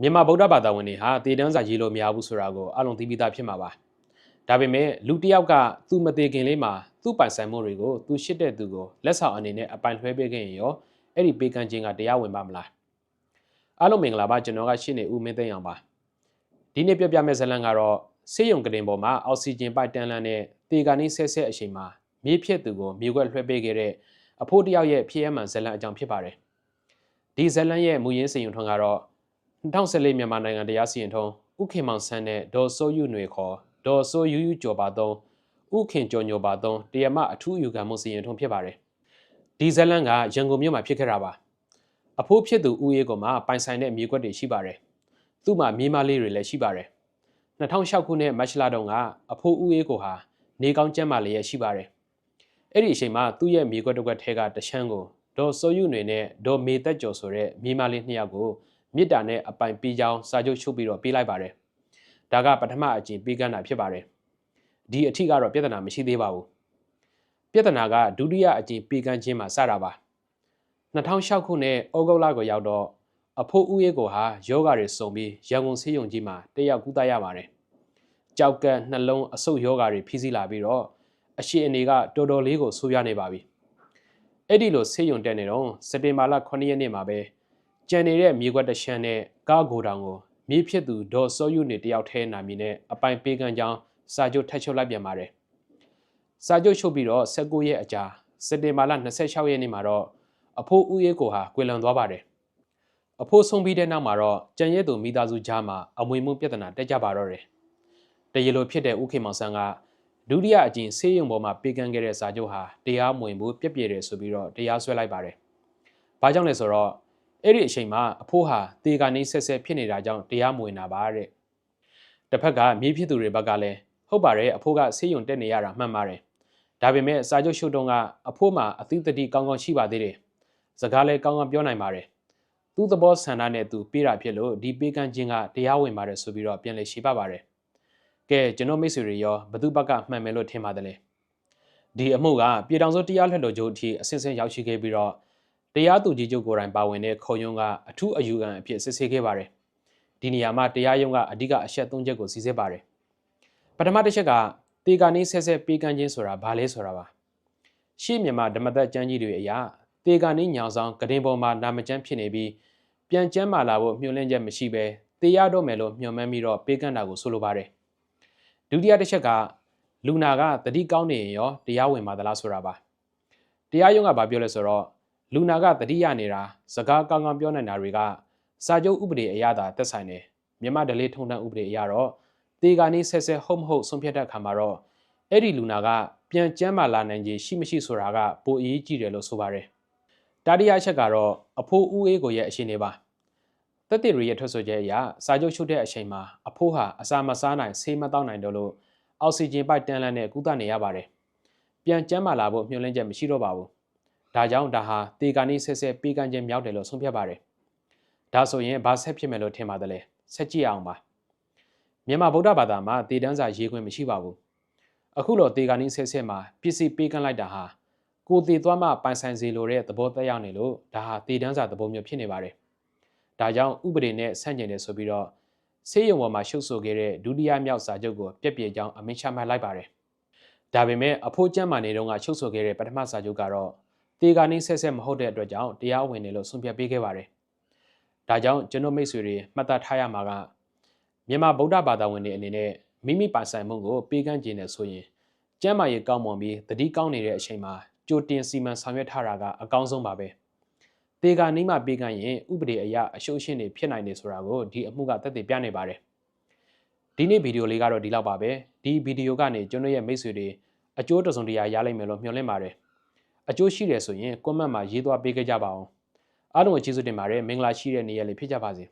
မြန်မာဗုဒ္ဓဘာသာဝင်တွေဟာတည်တန်းစာရေးလို့မရဘူးဆိုတာကိုအလုံးသိပြီးသားဖြစ်မှာပါဒါပေမဲ့လူတစ်ယောက်ကသူ့မသေးခင်လေးမှာသူ့ပိုင်ဆိုင်မှုတွေကိုသူရှစ်တဲ့သူကိုလက်ဆောင်အနေနဲ့အပိုင်လွှဲပေးခဲ့ရင်ရောအဲ့ဒီပေးကမ်းခြင်းကတရားဝင်ပါမလားအားလုံးမင်္ဂလာပါကျွန်တော်ကရှင်းနေဦးမင်းသိန်းအောင်ပါဒီနေ့ပြပြမဲ့ဇလန်ကတော့ဆေးရုံကတင်ပေါ်မှာအောက်ဆီဂျင်ပိုက်တန်းလန်းနဲ့တေဂာနီဆဲဆဲအချိန်မှာမြေဖြစ်သူကိုမြေခွက်လွှဲပေးခဲ့တဲ့အဖိုးတယောက်ရဲ့ဖြစ်ရမှန်ဇလန်အကြောင်းဖြစ်ပါတယ်ဒီဇလန်ရဲ့မူရင်းစင်ယုံထွန်းကတော့ 2014မြန်မာနိုင်ငံတရားစီရင်ထုံးဥခင်မောင်ဆန်းနဲ့ဒေါ်စိုးယူຫນွေခေါ်ဒေါ်စိုးယူယူကျော်ပါသုံးဥခင်ကျော်ညိုပါသုံးတရမအထူးယူခံမှုစီရင်ထုံးဖြစ်ပါတယ်ဒီဇလန်ကရန်ကုန်မြို့မှာဖြစ်ခဲ့တာပါအဖိုးဖြစ်သူဦးအေးကမှပိုင်ဆိုင်တဲ့မြေကွက်တွေရှိပါတယ်သူ့မှာမြေမလေးတွေလည်းရှိပါတယ်2006ခုနှစ်မတ်လတုန်းကအဖိုးဦးအေးကိုဟာနေကောင်းကျမ်းမာလေးရရှိပါတယ်အဲ့ဒီအချိန်မှာသူ့ရဲ့မြေကွက်တစ်ကွက်ထဲကတချမ်းကိုဒေါ်စိုးယူຫນွေနဲ့ဒေါ်မေသက်ကျော်ဆိုတဲ့မြေမလေးနှစ်ယောက်ကို မေတ္တာနဲ့အပိုင်ပေးကြောင်းစာချုပ်ချုပ်ပြီးတော့ပေးလိုက်ပါတယ်။ဒါကပထမအကျင့်ပေးကမ်းတာဖြစ်ပါတယ်။ဒီအထိကတော့ပြဿနာမရှိသေးပါဘူး။ပြဿနာကဒုတိယအကျင့်ပေးကမ်းခြင်းမှာစတာပါ။2006ခုနှစ်ဩဂုတ်လကိုရောက်တော့အဖိုးဦးရေးကိုဟာယောဂတွေစုံပြီးရန်ကုန်ဆေးရုံကြီးမှာတက်ရောက်ကုသရပါတယ်။ကြောက်ကနှလုံးအဆုတ်ယောဂတွေဖိစီးလာပြီးတော့အရှိအနေကတော်တော်လေးကိုဆိုးရွားနေပါပြီ။အဲ့ဒီလိုဆေးရုံတက်နေတော့စက်တင်ဘာလ9ရက်နေ့မှာပဲ ကြံနေတဲ့မြေခွက်တရှမ်းနဲ့ကားဂိုတောင်ကိုမြေဖြစ်သူဒေါ်စောယူနေတယောက်ထဲနာမည်နဲ့အပိုင်ပေးကမ်းကြောင်းစာချုပ်ထပ်ချုပ်လိုက်ပြန်ပါတယ်။စာချုပ်ချုပ်ပြီးတော့19ရက်အကြာစက်တင်ဘာလ26ရက်နေ့မှာတော့အဖိုးဦးရေးကိုဟာကွေလွန်သွားပါတယ်။အဖိုးဆုံးပြီးတဲ့နောက်မှာတော့ကြံရဲသူမိသားစုကြားမှာအမွေမှုပြဿနာတက်ကြပါတော့တယ်။တရလိုဖြစ်တဲ့ဦးခေမောင်ဆန်းကဒုတိယအကျင့်ဆေးရုံပေါ်မှာပေးကမ်းခဲ့တဲ့စာချုပ်ဟာတရားမဝင်ဘူးပြက်ပြဲတယ်ဆိုပြီးတော့တရားစွဲလိုက်ပါတယ်။ဘာကြောင့်လဲဆိုတော့ အဲ့ဒီအချိန်မှာအဖိုးဟာတေကနေဆက်ဆက်ဖြစ်နေတာကြောင့်တရားမဝင်တာပါတဲ့တစ်ဖက်ကမြေးဖြစ်သူတွေဘက်ကလည်းဟုတ်ပါတယ်အဖိုးကဆေးရုံတက်နေရတာမှန်ပါတယ်ဒါပေမဲ့စာချုပ်ရှုတုံးကအဖိုးမှာအသီးတတိကောင်းကောင်းရှိပါသေးတယ်စကားလည်းကောင်းကောင်းပြောနိုင်ပါတယ်သူ့သဘောဆန္ဒနဲ့သူပေးတာဖြစ်လို့ဒီပေးကမ်းခြင်းကတရားဝင်ပါတယ်ဆိုပြီးတော့ပြန်လည်ရှိပါပါတယ်ကဲကျွန်တော်မိတ်ဆွေတွေရောဘသူဘက်ကမှန်မယ်လို့ထင်ပါတယ်လေဒီအမှုကပြည်ထောင်စုတရားလွှတ်တော်ချုပ်အထိအစစ်အစစ်ရောက်ရှိခဲ့ပြီးတော့ တရားသူကြီးချုပ်ကိုယ်တိုင်ပါဝင်တဲ့ခုံရုံးကအထူးအယူခံအဖြစ်စစ်ဆေးခဲ့ပါတယ်။ဒီနေရာမှာတရားရုံးကအဓိကအချက်၃ချက်ကိုစီစစ်ပါတယ်။ပထမတစ်ချက်ကတေကာနီးဆက်ဆက်ပေးကမ်းခြင်းဆိုတာဘာလဲဆိုတာပါ။ရှေ့မြန်မာဓမ္မသက်ကျမ်းကြီးတွေအရာတေကာနီးညောင်ဆောင်ကတင်ပေါ်မှာနာမကျမ်းဖြစ်နေပြီးပြန်ကျမ်းမာလာဖို့မျှော်လင့်ချက်မရှိဘဲတေရတော့မယ်လို့မျှော်မှန်းပြီးတော့ပေးကမ်းတာကိုဆိုလိုပါတယ်။ဒုတိယတစ်ချက်ကလူနာကတတိကောင်းနေရင်ရောတရားဝင်ပါသလားဆိုတာပါ။တရားရုံးကဘာပြောလဲဆိုတော့ လူနာကတတိယနေတာစကားကောင်းကောင်းပြောနိုင်တာတွေကစာချုပ်ဥပဒေအရသာသက်ဆိုင်တယ်မြန်မာဒလေးထုံတန်းဥပဒေအရတော့တေဂာနေဆက်ဆက်ဟုတ်မဟုတ်ဆုံးဖြတ်တဲ့အခါမှာတော့အဲ့ဒီလူနာကပြန်ကျမ်းမာလာနိုင်ခြင်းရှိမရှိဆိုတာကပိုအရေးကြီးတယ်လို့ဆိုပါတယ်တတိယအချက်ကတော့အဖိုးဦးအေးကိုရဲ့အရှင်နေပါတက်တေရီရဲ့ထွက်ဆိုချက်အရစာချုပ်ချုပ်တဲ့အချိန်မှာအဖိုးဟာအစာမစားနိုင်ဆေးမတောက်နိုင်တော့လို့အောက်ဆီဂျင်ပိုက်တန်းလန်းနဲ့ကုသနေရပါတယ်ပြန်ကျမ်းမာလာဖို့မျှော်လင့်ချက်မရှိတော့ပါဘူး ဒါကြောင့်ဒါဟာတေကာနီဆက်ဆက်ပေးကမ်းခြင်းမြောက်တယ်လို့ဆုံးဖြတ်ပါတယ်ဒါဆိုရင်ဘာဆက်ဖြစ်မယ်လို့ထင်ပါတယ်လဲဆက်ကြည့်အောင်ပါမြန်မာဗုဒ္ဓဘာသာမှာတေတန်းစာရေးခွင့်မရှိပါဘူးအခုလိုတေကာနီဆက်ဆက်မှာပစ္စည်းပေးကမ်းလိုက်တာဟာကိုတည်သွားမှပိုင်ဆိုင်စေလိုတဲ့သဘောသက်ရောက်နေလို့ဒါဟာတေတန်းစာသဘောမျိုးဖြစ်နေပါတယ်ဒါကြောင့်ဥပဒေနဲ့ဆန့်ကျင်တယ်ဆိုပြီးတော့ဆေးရုံပေါ်မှာရှုပ်ဆိုခဲ့တဲ့ဒုတိယမြောက်စာချုပ်ကိုပြက်ပြဲကြောင်းအမိန့်ချမှတ်လိုက်ပါတယ်ဒါပေမဲ့အဖိုးကျမ်းမာနေတော့ကချုပ်ဆိုခဲ့တဲ့ပထမစာချုပ်ကတော့ တေဂာနီးဆက်ဆက်မဟုတ်တဲ့အတွက်ကြောင့်တရားဝင်တယ်လို့ဆုံးဖြတ်ပေးခဲ့ပါတယ်။ဒါကြောင့်ကျွန်တော်မိတ်ဆွေတွေမှတ်သားထားရမှာကမြန်မာဗုဒ္ဓဘာသာဝင်တွေအနေနဲ့မိမိပိုင်ဆိုင်မှုကိုပေးကမ်းခြင်းနဲ့ဆိုရင်ကျမ်းမာရေးကောင်းမွန်ပြီးတတိကောင်းနေတဲ့အချိန်မှာကြိုတင်စီမံဆောင်ရွက်ထားတာကအကောင်းဆုံးပါပဲ။တေဂာနီးမှပေးကမ်းရင်ဥပဒေအရအရှုံးရှင်းတွေဖြစ်နိုင်နေဆိုတာကိုဒီအမှုကသက်သေပြနေပါတယ်။ဒီနေ့ဗီဒီယိုလေးကတော့ဒီလောက်ပါပဲ။ဒီဗီဒီယိုကနေကျွန်တော်ရဲ့မိတ်ဆွေတွေအကျိုးတစုံတရာရလိမ့်မယ်လို့မျှော်လင့်ပါတယ်။ အကျိုးရှိတယ်ဆိုရင် comment မှာရေးသွားပေးခဲ့ကြပါအောင်အားလုံးကိုကျေးဇူးတင်ပါတယ်မင်္ဂလာရှိတဲ့နေ့ရက်လေးဖြစ်ကြပါစေ